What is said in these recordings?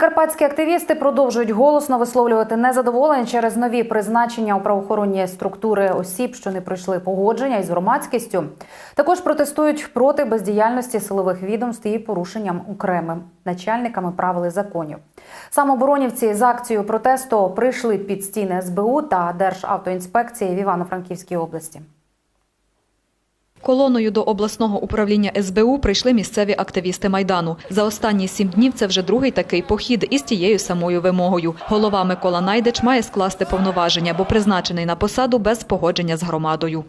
Прикарпатські активісти продовжують голосно висловлювати незадоволення через нові призначення у правоохоронні структури осіб, що не пройшли погодження із громадськістю. Також протестують проти бездіяльності силових відомств і порушенням окремим начальниками правил законів. Самооборонівці з акцією протесту прийшли під стіни СБУ та Державтоінспекції в Івано-Франківській області. Колоною до обласного управління СБУ прийшли місцеві активісти Майдану. За останні сім днів це вже другий такий похід із тією самою вимогою. Голова Микола Найдич має скласти повноваження, бо призначений на посаду без погодження з громадою.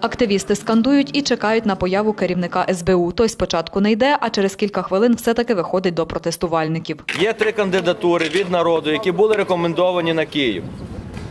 Активісти скандують і чекають на появу керівника СБУ. Той спочатку не йде, а через кілька хвилин все-таки виходить до протестувальників. Є три кандидатури від народу, які були рекомендовані на Київ.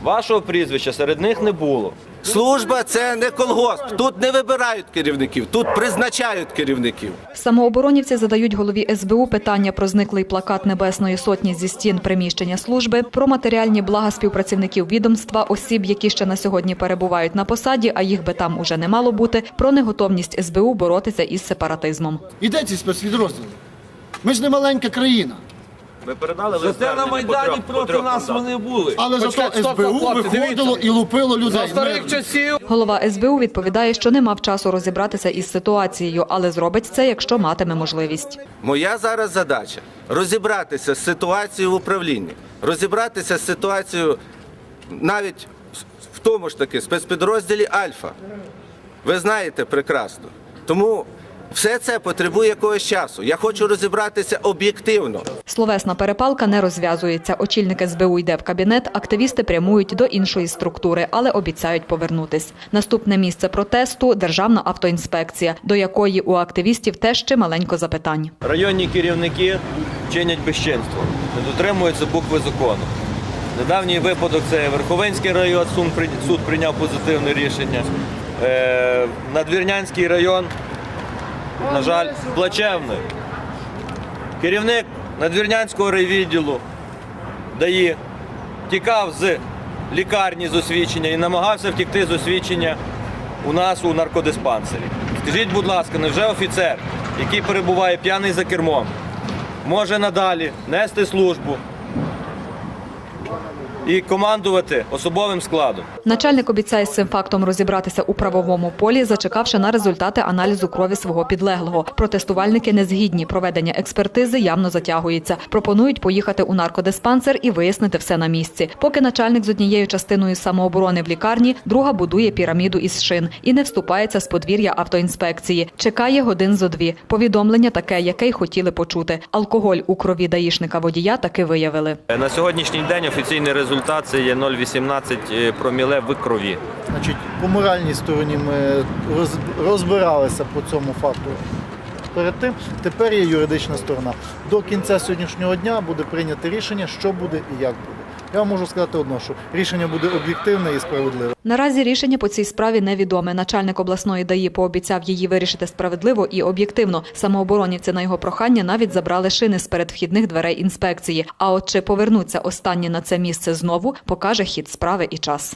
Вашого прізвища серед них не було. Служба це не колгосп. Тут не вибирають керівників, тут призначають керівників. Самооборонівці задають голові СБУ питання про зниклий плакат Небесної сотні зі стін приміщення служби, про матеріальні блага співпрацівників відомства, осіб, які ще на сьогодні перебувають на посаді, а їх би там уже не мало бути, про неготовність СБУ боротися із сепаратизмом. І де ці спецпідрозділи? Ми ж не маленька країна. Ви передали лист Зате на звернення по Майдані трьох- по проти трьох нас вони були. Але Почекайте, зато стоп, СБУ хлопці, виходило дивіться. і лупило людей. За старих часів Голова СБУ відповідає, що не мав часу розібратися із ситуацією, але зробить це, якщо матиме можливість. Моя зараз задача розібратися з ситуацією в управлінні, розібратися з ситуацією навіть в тому ж таки спецпідрозділі Альфа. Ви знаєте прекрасно. Тому все це потребує якогось часу. Я хочу розібратися об'єктивно. Словесна перепалка не розв'язується. Очільник СБУ йде в кабінет, активісти прямують до іншої структури, але обіцяють повернутись. Наступне місце протесту Державна автоінспекція, до якої у активістів теж чималенько запитань. Районні керівники чинять безчинство, не дотримуються букви закону. Недавній випадок це Верховинський район, суд прийняв позитивне рішення. Е, Надвірнянський район, на жаль, плачевний. Керівник Надвірнянського райвідділу ДАІ тікав з лікарні з освідчення і намагався втікти з освідчення у нас у наркодиспансері. Скажіть, будь ласка, невже офіцер, який перебуває п'яний за кермом, може надалі нести службу і командувати особовим складом? Начальник обіцяє з цим фактом розібратися у правовому полі, зачекавши на результати аналізу крові свого підлеглого. Протестувальники не згідні. Проведення експертизи явно затягується. Пропонують поїхати у наркодиспансер і вияснити все на місці. Поки начальник з однією частиною самооборони в лікарні, друга будує піраміду із шин і не вступається з подвір'я автоінспекції. Чекає годин зо дві. Повідомлення таке, яке й хотіли почути. Алкоголь у крові даїшника водія таки виявили. На сьогоднішній день офіційний результат це є 0,18 проміле в крові. Значить, по моральній стороні ми розбиралися по цьому факту. Перед тим тепер є юридична сторона. До кінця сьогоднішнього дня буде прийнято рішення, що буде і як буде. Я вам можу сказати одно, що рішення буде об'єктивне і справедливе. Наразі рішення по цій справі невідоме. Начальник обласної ДАІ пообіцяв її вирішити справедливо і об'єктивно. Самооборонівці на його прохання навіть забрали шини з передвхідних дверей інспекції. А от чи повернуться останні на це місце знову, покаже хід справи і час.